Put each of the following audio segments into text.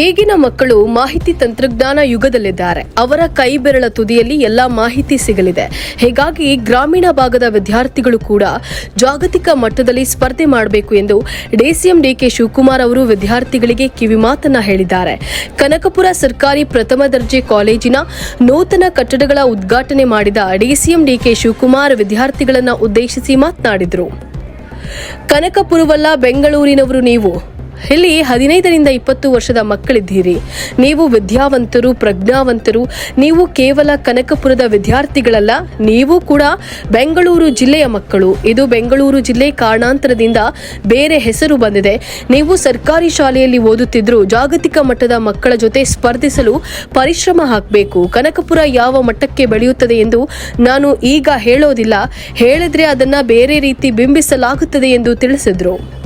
ಈಗಿನ ಮಕ್ಕಳು ಮಾಹಿತಿ ತಂತ್ರಜ್ಞಾನ ಯುಗದಲ್ಲಿದ್ದಾರೆ. ಅವರ ಕೈ ಬೆರಳ ತುದಿಯಲ್ಲಿ ಎಲ್ಲಾ ಮಾಹಿತಿ ಸಿಗಲಿದೆ. ಹೀಗಾಗಿ ಗ್ರಾಮೀಣ ಭಾಗದ ವಿದ್ಯಾರ್ಥಿಗಳು ಕೂಡ ಜಾಗತಿಕ ಮಟ್ಟದಲ್ಲಿ ಸ್ಪರ್ಧೆ ಮಾಡಬೇಕು ಎಂದು ಡಿಸಿಎಂ ಡಿಕೆ ಶಿವಕುಮಾರ್ ಅವರು ವಿದ್ಯಾರ್ಥಿಗಳಿಗೆ ಕಿವಿಮಾತನ್ನ ಹೇಳಿದ್ದಾರೆ. ಕನಕಪುರ ಸರ್ಕಾರಿ ಪ್ರಥಮ ದರ್ಜೆ ಕಾಲೇಜಿನ ನೂತನ ಕಟ್ಟಡಗಳ ಉದ್ಘಾಟನೆ ಮಾಡಿದ ಡಿಸಿಎಂ ಡಿಕೆ ಶಿವಕುಮಾರ್ ವಿದ್ಯಾರ್ಥಿಗಳನ್ನು ಉದ್ದೇಶಿಸಿ ಮಾತನಾಡಿದರು. ಕನಕಪುರವಲ್ಲ ಬೆಂಗಳೂರಿನವರು ನೀವು. ಇಲ್ಲಿ ಹದಿನೈದರಿಂದ ಇಪ್ಪತ್ತು ವರ್ಷದ ಮಕ್ಕಳಿದ್ದೀರಿ. ನೀವು ವಿದ್ಯಾವಂತರು, ಪ್ರಜ್ಞಾವಂತರು, ನೀವು ಕೇವಲ ಕನಕಪುರದ ವಿದ್ಯಾರ್ಥಿಗಳಲ್ಲ, ನೀವು ಕೂಡ ಬೆಂಗಳೂರು ಜಿಲ್ಲೆಯ ಮಕ್ಕಳು. ಇದು ಬೆಂಗಳೂರು ಜಿಲ್ಲೆ ಕಾರಣಾಂತರದಿಂದ ಬೇರೆ ಹೆಸರು ಬಂದಿದೆ. ನೀವು ಸರ್ಕಾರಿ ಶಾಲೆಯಲ್ಲಿ ಓದುತ್ತಿದ್ದರೂ ಜಾಗತಿಕ ಮಟ್ಟದ ಮಕ್ಕಳ ಜೊತೆ ಸ್ಪರ್ಧಿಸಲು ಪರಿಶ್ರಮ ಹಾಕಬೇಕು. ಕನಕಪುರ ಯಾವ ಮಟ್ಟಕ್ಕೆ ಬೆಳೆಯುತ್ತದೆ ಎಂದು ನಾನು ಈಗ ಹೇಳೋದಿಲ್ಲ. ಹೇಳಿದ್ರೆ ಅದನ್ನ ಬೇರೆ ರೀತಿ ಬಿಂಬಿಸಲಾಗುತ್ತದೆ ಎಂದು ತಿಳಿಸಿದ್ರು.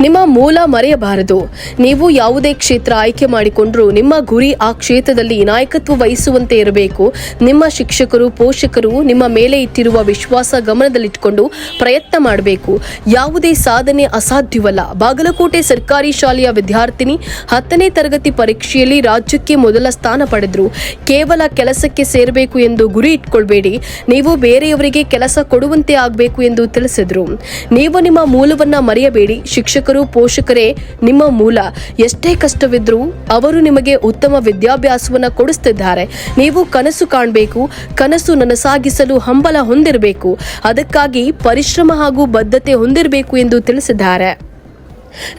ನಿಮ್ಮ ಮೂಲ ಮರೆಯಬಾರದು. ನೀವು ಯಾವುದೇ ಕ್ಷೇತ್ರ ಆಯ್ಕೆ ಮಾಡಿಕೊಂಡ್ರೂ ನಿಮ್ಮ ಗುರಿ ಆ ಕ್ಷೇತ್ರದಲ್ಲಿ ನಾಯಕತ್ವ ವಹಿಸುವಂತೆ ಇರಬೇಕು. ನಿಮ್ಮ ಶಿಕ್ಷಕರು, ಪೋಷಕರು ನಿಮ್ಮ ಮೇಲೆ ಇಟ್ಟಿರುವ ವಿಶ್ವಾಸ ಗಮನದಲ್ಲಿಟ್ಟುಕೊಂಡು ಪ್ರಯತ್ನ ಮಾಡಬೇಕು. ಯಾವುದೇ ಸಾಧನೆ ಅಸಾಧ್ಯವಲ್ಲ. ಬಾಗಲಕೋಟೆ ಸರ್ಕಾರಿ ಶಾಲೆಯ ವಿದ್ಯಾರ್ಥಿನಿ ಹತ್ತನೇ ತರಗತಿ ಪರೀಕ್ಷೆಯಲ್ಲಿ ರಾಜ್ಯಕ್ಕೆ ಮೊದಲ ಸ್ಥಾನ ಪಡೆದ್ರು. ಕೇವಲ ಕೆಲಸಕ್ಕೆ ಸೇರಬೇಕು ಎಂದು ಗುರಿ ಇಟ್ಕೊಳ್ಬೇಡಿ. ನೀವು ಬೇರೆಯವರಿಗೆ ಕೆಲಸ ಕೊಡುವಂತೆ ಆಗಬೇಕು ಎಂದು ತಿಳಿಸಿದರು. ನೀವು ನಿಮ್ಮ ಮೂಲವನ್ನ ಮರೆಯಬೇಡಿ. ಶಿಕ್ಷಕರು, ಪೋಷಕರೇ, ನಿಮ್ಮ ಮೂಲ. ಎಷ್ಟೇ ಕಷ್ಟವಿದ್ರೂ ಅವರು ನಿಮಗೆ ಉತ್ತಮ ವಿದ್ಯಾಭ್ಯಾಸವನ್ನು ಕೊಡಿಸ್ತಿದ್ದಾರೆ. ನೀವು ಕನಸು ಕಾಣಬೇಕು, ಕನಸು ನನಸಾಗಿಸಲು ಹಂಬಲ ಹೊಂದಿರಬೇಕು. ಅದಕ್ಕಾಗಿ ಪರಿಶ್ರಮ ಹಾಗೂ ಬದ್ಧತೆ ಹೊಂದಿರಬೇಕು ಎಂದು ತಿಳಿಸಿದ್ದಾರೆ.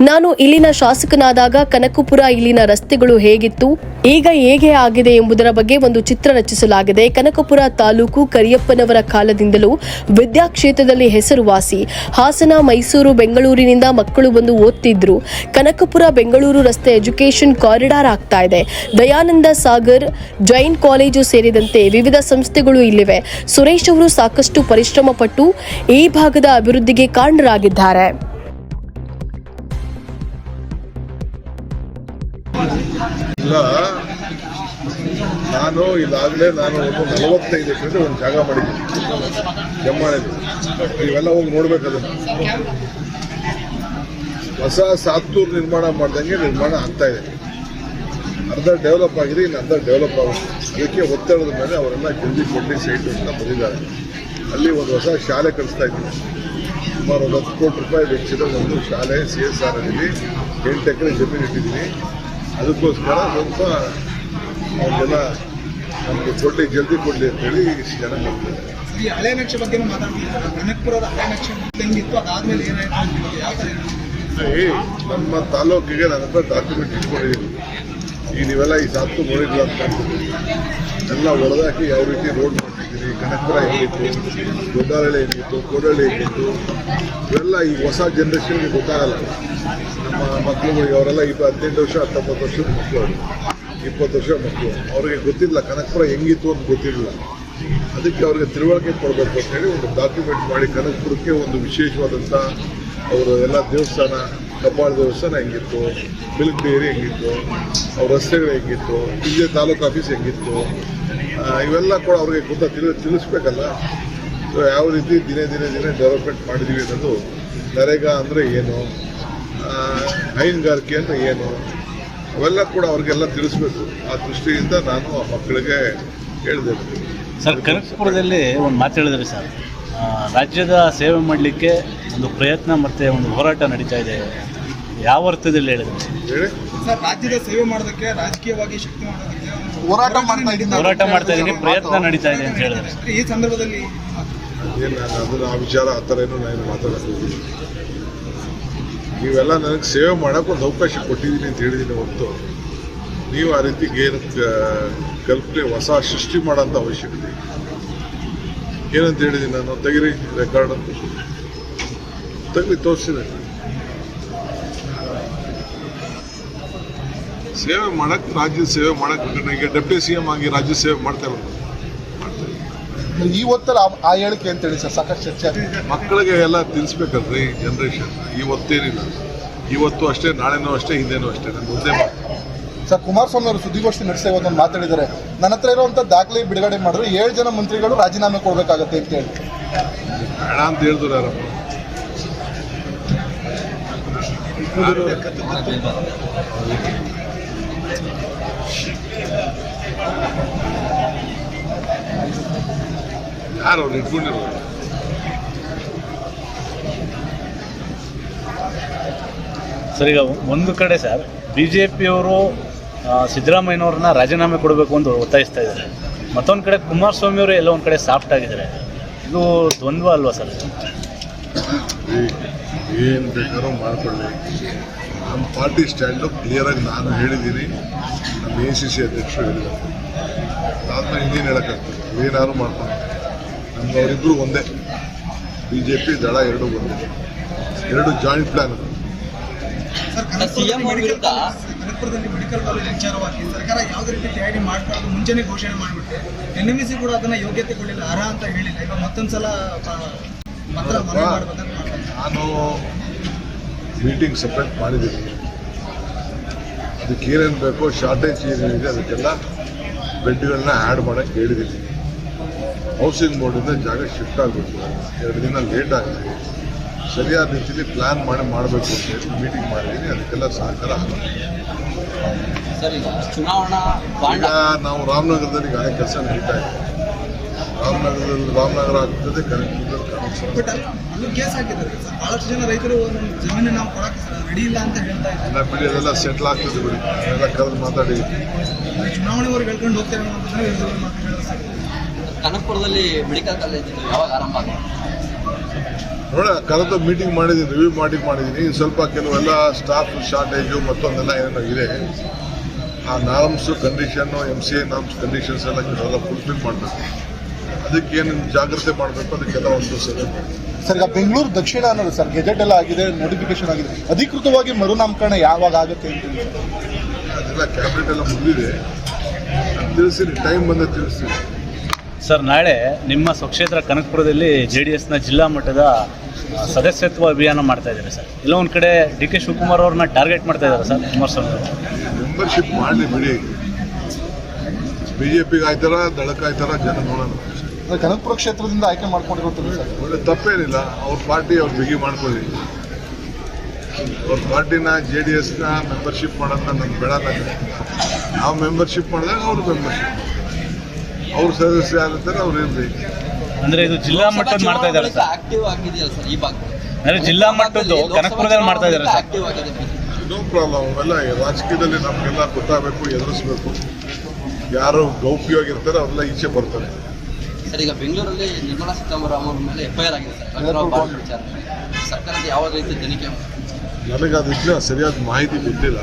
ನಾನು ಇಲ್ಲಿನ ಶಾಸಕನಾದಾಗ ಕನಕಪುರ ಇಲ್ಲಿನ ರಸ್ತೆಗಳು ಹೇಗಿತ್ತು? ಈಗ ಹೇಗೆ ಆಗಿದೆ ಎಂಬುದರ ಬಗ್ಗೆ ಒಂದು ಚಿತ್ರ ರಚಿಸಲಾಗಿದೆ. ಕನಕಪುರ ತಾಲೂಕು ಕರಿಯಪ್ಪನವರ ಕಾಲದಿಂದಲೂ ವಿದ್ಯಾಕ್ಷೇತ್ರದಲ್ಲಿ ಹೆಸರುವಾಸಿ ಹಾಸನ, ಮೈಸೂರು, ಬೆಂಗಳೂರಿನಿಂದ ಮಕ್ಕಳು ಬಂದು ಓದ್ತಿದ್ರು. ಕನಕಪುರ, ಬೆಂಗಳೂರು ರಸ್ತೆ ಎಜುಕೇಷನ್ ಕಾರಿಡಾರ್ ಆಗ್ತಾ ಇದೆ. ದಯಾನಂದ ಸಾಗರ್ ಜೈನ್ ಕಾಲೇಜು ಸೇರಿದಂತೆ ವಿವಿಧ ಸಂಸ್ಥೆಗಳು ಇಲ್ಲಿವೆ. ಸುರೇಶ್ ಅವರು ಸಾಕಷ್ಟು ಪರಿಶ್ರಮ ಪಟ್ಟು ಈ ಭಾಗದ ಅಭಿವೃದ್ಧಿಗೆ ಕಾರಣರಾಗಿದ್ದಾರೆ. ಇಲ್ಲ. ನಾನು ಇದಾಗಲೇ ನಾನು ಒಂದು ನಲವತ್ತೈದು ಎಕರೆ ಒಂದು ಜಾಗ ಮಾಡಿದ್ದೀನಿ. ಕೆಮ್ಮಾಣಿದ್ದು ಇವೆಲ್ಲ ಹೋಗಿ ನೋಡ್ಬೇಕದ. ಹೊಸ ಸಾತ್ತೂರು ನಿರ್ಮಾಣ ಮಾಡ್ದಂಗೆ ನಿರ್ಮಾಣ ಆಗ್ತಾ ಇದೆ. ಅರ್ಧ ಡೆವಲಪ್ ಆಗಿದೆ, ಇನ್ನು ಅರ್ಧ ಡೆವಲಪ್ ಆಗುತ್ತೆ. ಅದಕ್ಕೆ ಒತ್ತಡದ ಮೇಲೆ ಅವರೆಲ್ಲ ಜಲ್ದಿ ಕೊಟ್ಟು ಸೈಟ್ ಅಂತ ಬಂದಿದ್ದಾರೆ. ಅಲ್ಲಿ ಒಂದು ಹೊಸ ಶಾಲೆ ಕಳಿಸ್ತಾ ಇದ್ದೀನಿ. ಸುಮಾರು ಒಂದು ಹತ್ತು ಕೋಟಿ ರೂಪಾಯಿ ವೆಚ್ಚದ ಒಂದು ಶಾಲೆ ಸಿ ಎಸ್ ಆರ್ ಅಲ್ಲಿ ಎಂಟು ಎಕರೆ ಜಮೀನು ಇಟ್ಟಿದ್ದೀನಿ. ಅದಕ್ಕೋಸ್ಕರ ಸ್ವಲ್ಪ ಅವ್ರಿಗೆಲ್ಲ ನಮಗೆ ಕೊಡಲಿ ಜಲ್ದಿ ಕೊಡ್ಲಿ ಅಂತೇಳಿ ಇಷ್ಟು ಜನ ಮಾಡ್ತಾರೆ ಈ ಹಳೆ ನಕ್ಷೆ ಬಗ್ಗೆ ಮಾತಾಡ್ತಿದ್ದಾರೆ ಕನಕಪುರದ ಹಳೆ ನಕ್ಷೆ ಹೆಂಗಿತ್ತು? ಅದಾದ್ಮೇಲೆ ಏನಾಯ್ತು ಯಾವ ನಮ್ಮ ತಾಲೂಕಿಗೆ ನನ್ನ ಹತ್ರ ಡಾಕ್ಯುಮೆಂಟ್ ಇಟ್ಕೊಂಡಿದ್ದೀನಿ. ಈಗ ನೀವೆಲ್ಲ ಈ ಸಾತ್ತು ನೋಡಿಲ್ಲ ಅಂತ. ಎಲ್ಲ ಹೊಡೆದಾಕಿ ಯಾವ ರೀತಿ ರೋಡ್ ಮಾಡ್ತಿದ್ದೀರಿ, ಕನಕಪುರ ಹೇಗಿತ್ತು, ದೊಡ್ಡಹಳ್ಳಿ ಹೇಗಿತ್ತು ಕೋಡಹಳ್ಳಿ ಹೇಗಿತ್ತು, ಇವೆಲ್ಲ ಈ ಹೊಸ ಜನ್ರೇಷನ್ಗೆ ಗೊತ್ತಾಗಲ್ಲ. ನಮ್ಮ ಮಕ್ಕಳುಗಳಿಗೆ ಅವರೆಲ್ಲ ಇಪ್ಪ ಹದಿನೆಂಟು ವರ್ಷ, ಹತ್ತೊಂಬತ್ತು ವರ್ಷದ ಮಕ್ಕಳು ಇಪ್ಪತ್ತು ವರ್ಷ ಮಕ್ಕಳು. ಅವ್ರಿಗೆ ಗೊತ್ತಿಲ್ಲ ಕನಕಪುರ ಹೆಂಗಿತ್ತು ಅಂತ ಗೊತ್ತಿರಲಿಲ್ಲ. ಅದಕ್ಕೆ ಅವ್ರಿಗೆ ತಿಳುವಳಿಕೆ ಕೊಡಬೇಕು ಅಂತೇಳಿ ಒಂದು ಡಾಕ್ಯುಮೆಂಟ್ ಮಾಡಿ ಕನಕಪುರಕ್ಕೆ ಒಂದು ವಿಶೇಷವಾದಂಥ ಅವರು ಎಲ್ಲ ದೇವಸ್ಥಾನ ಕಬ್ಬಾಳ ದೇವಸ್ಥಾನ ಹೆಂಗಿತ್ತು? ಮಿಲ್ಕ್ ಡೇರಿ ಹೆಂಗಿತ್ತು? ಅವ್ರ ರಸ್ತೆಗಳು ಹೆಂಗಿತ್ತು? ಹಿಂದೆ ತಾಲೂಕು ಆಫೀಸ್ ಹೆಂಗಿತ್ತು? ಇವೆಲ್ಲ ಕೂಡ ಅವ್ರಿಗೆ ಗೊತ್ತ, ತಿಳಿ, ತಿಳಿಸ್ಬೇಕಲ್ಲ? ಸೊ ಯಾವ ರೀತಿ ದಿನೇ ದಿನೇ ದಿನೇ ಡೆವಲಪ್ಮೆಂಟ್ ಮಾಡಿದ್ದೀವಿ ಅನ್ನೋದು ನರೇಗಾ ಅಂದರೆ ಏನು? ಹೈನುಗಾರಿಕೆ ಅಂದರೆ ಏನು? ಅವೆಲ್ಲ ಕೂಡ ಅವ್ರಿಗೆಲ್ಲ ತಿಳಿಸ್ಬೇಕು. ಆ ದೃಷ್ಟಿಯಿಂದ ನಾನು ಆ ಮಕ್ಕಳಿಗೆ ಹೇಳಿದೆ. ಸರ್, ಕನಕಪುರದಲ್ಲಿ ಒಂದು ಮಾತು ಹೇಳಿದ್ರಿ ಸರ್. ರಾಜ್ಯದ ಸೇವೆ ಮಾಡಲಿಕ್ಕೆ ಒಂದು ಪ್ರಯತ್ನ ಮತ್ತು ಒಂದು ಹೋರಾಟ ನಡೀತಾ ಇದೆ. ಯಾವ ಅರ್ಥದಲ್ಲಿ ಹೇಳಿದ್ರೆ? ಸರ್ ರಾಜ್ಯದ ಸೇವೆ ಮಾಡೋದಕ್ಕೆ ರಾಜಕೀಯವಾಗಿ ಶಕ್ತಿ ಮಾಡೋದಕ್ಕೆ ಹೋರಾಟ ಮಾಡ್ತಾ ಇದ್ದೀನಿ. ಹೋರಾಟ ಮಾಡ್ತಾ ಇದ್ದೀನಿ. ಪ್ರಯತ್ನ ನಡೀತಾ ಇದೆ ಅಂತ ಹೇಳಿದ್ರೆ. ಈ ಸಂದರ್ಭದಲ್ಲಿ ಏನು ಅದು ಆ ವಿಚಾರ ಆ ಥರ ಏನು ನಾನು ಮಾತಾಡೋದು ನೀವೆಲ್ಲ ನನಗೆ ಸೇವೆ ಮಾಡೋಕೆ ಒಂದು ಅವಕಾಶ ಕೊಟ್ಟಿದ್ದೀನಿ ಅಂತ ಹೇಳಿದ್ದೀನಿ ಹೊರತು. ನೀವು ಆ ರೀತಿ ಏನು ಕಲ್ಪನೆ ಹೊಸ ಸೃಷ್ಟಿ ಮಾಡೋಂಥ ಅವಶ್ಯಕತೆ ಏನಂತ ಹೇಳಿದ್ದೀನಿ ನಾನು ತೆಗಿರಿ ರೆಕಾರ್ಡ್ ಅಂತ ತೆಗ್ರಿ ತೋರಿಸಿದೆ. ಸೇವೆ ಮಾಡಕ್ಕೆ ರಾಜ್ಯ ಸೇವೆ ಮಾಡಕ್ಕೆ ನನಗೆ ಡೆಪ್ಟಿ ಸಿ ಎಂ ಆಗಿ ರಾಜ್ಯ ಸೇವೆ ಮಾಡ್ತಾ ಇರೋದು. ಈ ಹೊತ್ತಲ್ಲಿ ಆ- ಆ ಹೇಳಿಕೆ ಅಂತ ಹೇಳಿ ಸರ್ ಸಾಕಷ್ಟು ಚರ್ಚೆ ಆಗಿದೆ ಮಕ್ಕಳಿಗೆ ಎಲ್ಲ ತಿನ್ಸ್ಬೇಕಲ್ರಿ ಜನ್ರೇಷನ್ ಇವತ್ತೇನಿಲ್ಲ. ಇವತ್ತು ಅಷ್ಟೇ ನಾಳೆನೂ ಅಷ್ಟೇ ಹಿಂದೆನೂ ಅಷ್ಟೇ. ನನ್ನ ಮುಂದೆ ಸರ್ ಕುಮಾರಸ್ವಾಮಿ ಅವರು ಸುದ್ದಿಗೋಷ್ಠಿ ನಡೆಸಿ ಇವತ್ತೊಂದು ಮಾತಾಡಿದ್ದಾರೆ. ನನ್ನ ಹತ್ರ ಇರುವಂತ ದಾಖಲೆ ಬಿಡುಗಡೆ ಮಾಡಿದ್ರೆ ಏಳು ಜನ ಮಂತ್ರಿಗಳು ರಾಜೀನಾಮೆ ಕೊಡಬೇಕಾಗತ್ತೆ ಅಂತ ಹೇಳಿ. ಬೇಡ ಅಂತ ಹೇಳಿದ್ರು ಯಾರಪ್ಪ? ಯಾರು ಅವ್ರು ಸರ್ ಈಗ ಒಂದು ಕಡೆ ಸರ್ ಬಿ ಜೆ ಪಿಯವರು ಸಿದ್ದರಾಮಯ್ಯನವ್ರನ್ನ ರಾಜೀನಾಮೆ ಕೊಡಬೇಕು ಅಂತ ಒತ್ತಾಯಿಸ್ತಾ ಇದ್ದಾರೆ. ಮತ್ತೊಂದು ಕಡೆ ಕುಮಾರಸ್ವಾಮಿ ಅವರು ಎಲ್ಲ ಒಂದು ಕಡೆ ಸಾಫ್ಟ್ ಆಗಿದ್ದಾರೆ. ಇದು ದ್ವಂದ್ವ ಅಲ್ವಾ ಸರ್? ಏನು ಬೇಕಾದ್ರೂ ಮಾಡ್ಕೊಳ್ಳಿ. ನಮ್ಮ ಪಾರ್ಟಿ ಸ್ಟ್ಯಾಂಡು ಕ್ಲಿಯರಾಗಿ ನಾನು ಹೇಳಿದ್ದೀನಿ. ನಮ್ಮ ಎ ಸಿ ಸಿ ಅಧ್ಯಕ್ಷರು ಹೇಳಿದ್ದಾರೆ. ನಾನು ಇನ್ನೇನು ಹೇಳೋಕ್ಕಾಗ್ತದೆ ಏನಾದ್ರು ಮಾಡ್ಕೊಂಡು. ನಮ್ಮವರಿಬ್ಬರು ಒಂದೇ. ಬಿ ಜೆ ಪಿ ದಳ ಎರಡು ಒಂದೇ. ಎರಡು ಜಾಯಿಂಟ್ ಪ್ಲ್ಯಾನ್ ಅವ್ರ ವಿರುದ್ಧ ಕನಕಪುರದಲ್ಲಿ ಮೆಡಿಕಲ್ ಕಾಲೇಜ್ ವಿಚಾರವಾಗಿ ಸರ್ಕಾರ ಯಾವುದೇ ರೀತಿ ತಯಾರಿ ಮಾಡ್ಬಾರ್ದು ಮುಂಚೆನೆ ಘೋಷಣೆ ಮಾಡಿಬಿಟ್ಟೆ ಎನ್ ಎಂ ಕೂಡ ಅದನ್ನ ಯೋಗ್ಯತೆಗೊಳ್ಳಿಲ್ಲ ಅರ್ಹ ಅಂತ ಹೇಳಿಲ್ಲ. ಈಗ ಮತ್ತೊಂದ್ಸಲ ಮತ್ತೆ ಮಾಡ್ತಾರೆ ನಾನು ಮೀಟಿಂಗ್ ಸಪ್ರೇಟ್ ಮಾಡಿದ್ದೀವಿ. ಅದಕ್ಕೆ ಏನೇನು ಬೇಕೋ ಶಾರ್ಟೇಜ್ ಏನೇನಿದೆ ಅದಕ್ಕೆಲ್ಲ ಬೆಡ್ಗಳನ್ನ ಆ್ಯಡ್ ಮಾಡೋಕ್ಕೆ ಹೇಳಿದ್ದೀನಿ ಹೌಸಿಂಗ್ ಬೋರ್ಡಿಂದ ಜಾಗ ಶಿಫ್ಟ್ ಆಗಬೇಕು. ಎರಡು ದಿನ ಲೇಟ್ ಆಗಿದೆ. ಸರಿಯಾದ ರೀತಿಯಲ್ಲಿ ಪ್ಲ್ಯಾನ್ ಮಾಡಿ ಮಾಡಬೇಕು ಅಂತ ಹೇಳಿ ಮೀಟಿಂಗ್ ಮಾಡಿದ್ದೀನಿ ಅದಕ್ಕೆಲ್ಲ ಸಹಕಾರ ಈಗ ನಾವು ರಾಮನಗರದಲ್ಲಿ ಗಾಳಿ ಕೆಲಸ ನಡೀತಾ ಇದೆ. ರಾಮನಗರದಲ್ಲಿ ರಾಮನಗರ ಆಗ್ತದೆ ಕನೆಕ್ಟ್ ಕನೆಕ್ಷನ್ ಕೇಸ್ ಹಾಕಿದ್ದಾರೆ. ಬಹಳಷ್ಟು ಜನ ರೈತರು ಜಮೀನು ನಾವು ಕೊಡಕ್ಕೆ ರೆಡಿ ಇಲ್ಲ ಅಂತ ಹೇಳ್ತಾ ಇದ್ದಾರೆ. ಎಲ್ಲ ಬಿಡಿ ಅದೆಲ್ಲ ಸೆಟ್ಲ್ ಆಗ್ತದೆ ಬಿಡಿ. ಎಲ್ಲ ಕರೆದು ಮಾತಾಡಿ. ಚುನಾವಣೆವರೆಗೆ ಹೇಳ್ಕೊಂಡು ಹೋಗ್ತಾರೆ ಕನಕಪುರದಲ್ಲಿ ಮೆಡಿಕಲ್ ಕಾಲೇಜ್ ಯಾವಾಗ ಆರಂಭ ನೋಡ ಕರೆದು ಮೀಟಿಂಗ್ ಮಾಡಿದ್ದೀನಿ ರಿವ್ಯೂ ಮಾಡಿ ಮಾಡಿದ್ದೀನಿ. ಸ್ವಲ್ಪ ಕೆಲವೆಲ್ಲ ಸ್ಟಾಫ್ ಶಾರ್ಟೇಜು ಮತ್ತೊಂದೆಲ್ಲ ಏನೋ ಇದೆ. ಆ norms condition M C A norms conditions ಎಲ್ಲ ಕೆಲವೆಲ್ಲ ಫುಲ್ಫಿಲ್ ಮಾಡಬೇಕು. ಅದಕ್ಕೇನು ಜಾಗ್ರತೆ ಮಾಡಬೇಕು ಅದಕ್ಕೆಲ್ಲ ಒಂದು ಸಲ ಸರ್ ಈಗ ಬೆಂಗಳೂರು ದಕ್ಷಿಣ ಅನ್ನೋದು ಸರ್ ಗೆಜೆಟ್ ಎಲ್ಲ ಆಗಿದೆ ನೋಟಿಫಿಕೇಶನ್ ಆಗಿದೆ. ಅಧಿಕೃತವಾಗಿ ಮರುನಾಮಕರಣ ಯಾವಾಗ ಆಗುತ್ತೆ ಅಂತ. ಅದೆಲ್ಲ ಕ್ಯಾಬಿನೆಟ್ ಎಲ್ಲ ಮುಗಿದಿದೆ. ಟೈಮ್ ಬಂದ ತಿಳಿಸಿ ಸರ್ ನಾಳೆ ನಿಮ್ಮ ಸ್ವಕ್ಷೇತ್ರ ಕನಕಪುರದಲ್ಲಿ ಜೆ ಡಿ ಎಸ್ನ ಜಿಲ್ಲಾ ಮಟ್ಟದ ಸದಸ್ಯತ್ವ ಅಭಿಯಾನ ಮಾಡ್ತಾ ಇದ್ದಾರೆ ಸರ್. ಇಲ್ಲ ಒಂದು ಕಡೆ ಡಿ ಕೆ ಶಿವಕುಮಾರ್ ಅವ್ರನ್ನ ಟಾರ್ಗೆಟ್ ಮಾಡ್ತಾ ಇದ್ದಾರೆ ಸರ್ ಕುಮಾರಸ್ವಾಮಿ ಅವರು. ಮೆಂಬರ್ಶಿಪ್ ಮಾಡಲಿ ಬಿಡಿ. ಬಿ ಜೆ ಪಿಗೆ ಆಯ್ತಾರ ದಳಕ್ಕೆ ಆಯ್ತಾರ ಜನ ನೋಡೋಣ. ಕನಕಪುರ ಕ್ಷೇತ್ರದಿಂದ ಆಯ್ಕೆ ಮಾಡ್ಕೊಂಡಿರೋದು ಸರ್. ಒಳ್ಳೆ ತಪ್ಪೇನಿಲ್ಲ. ಅವ್ರ ಪಾರ್ಟಿ ಅವ್ರು ಬಿಗಿ ಮಾಡ್ಕೊಳ್ಳಿ. ಅವ್ರ ಪಾರ್ಟಿನ ಜೆ ಡಿ ಎಸ್ನ ಮೆಂಬರ್ಶಿಪ್ ಮಾಡೋದನ್ನ ನಮ್ಗೆ ಬೇಡ ನನಗೆ. ನಾವು ಮೆಂಬರ್ಶಿಪ್ ಮಾಡಿದಾಗ ಅವ್ರು ಮೆಂಬರ್ಶಿಪ್ ಅವ್ರ ಸದಸ್ಯ ಆಗಿರ್ತಾರೆ ಅವ್ರು ಇರಲಿ. ಅಂದ್ರೆ ಇದು ಜಿಲ್ಲಾ ಮಟ್ಟದ ಮಾಡ್ತಾ ಇದ್ದಾರೆ ಸರ್. ಆಕ್ಟಿವ್ ಆಗಿದೆಯಲ್ಲ ಸರ್ ಈ ಭಾಗ ಅಂದ್ರೆ ಜಿಲ್ಲಾ ಮಟ್ಟದ್ದು ಕನಕಪುರದಲ್ಲಿ ಮಾಡ್ತಾ ಇದ್ದಾರೆ ಸರ್. ಆಕ್ಟಿವ್ ಆಗಿದೆ ನೋ ಪ್ರಾಬ್ಲಮ್. ಅವೆಲ್ಲ ರಾಜಕೀಯದಲ್ಲಿ ನಮಗೆಲ್ಲ ಗೊತ್ತಾಗಬೇಕು ಎದುರಿಸ್ಬೇಕು. ಯಾರು ಗೌಪ್ಯವಾಗಿರ್ತಾರೆ ಅವರೆಲ್ಲ ಈಚೆ ಬರ್ತಾರೆ. ಸರ್ ಈಗ ಬೆಂಗಳೂರಲ್ಲಿ ನಿರ್ಮಲಾ ಸೀತಾರಾಮನ್ ಅವರ ಮೇಲೆ ಎಫ್ ಐ ಆರ್ ಆಗಿದೆ ಸರ್ ಬಾಂಡ್ ವಿಚಾರ. ಸರ್ಕಾರದ ಯಾವ ರೀತಿ ತನಿಖೆ ನನಗೆ ಅದಕ್ಕೆ ಸರಿಯಾದ ಮಾಹಿತಿ ಗೊತ್ತಿಲ್ಲ.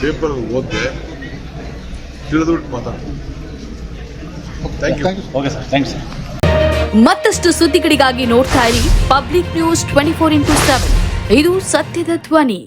ಪೇಪರ್ ಓದಿದೆ. ತಿಳಿದ್ಬಿಟ್ಟು ಮಾತಾಡ್ತೀನಿ thank you thank you okay sir thanks sir ಮತ್ತಷ್ಟು ಸುದ್ದಿಗಳಿಗಾಗಿ ನೋಡ್ತಾ ಇರಿ public news twenty four into seven. ಇದು ಸತ್ಯದ ಧ್ವನಿ.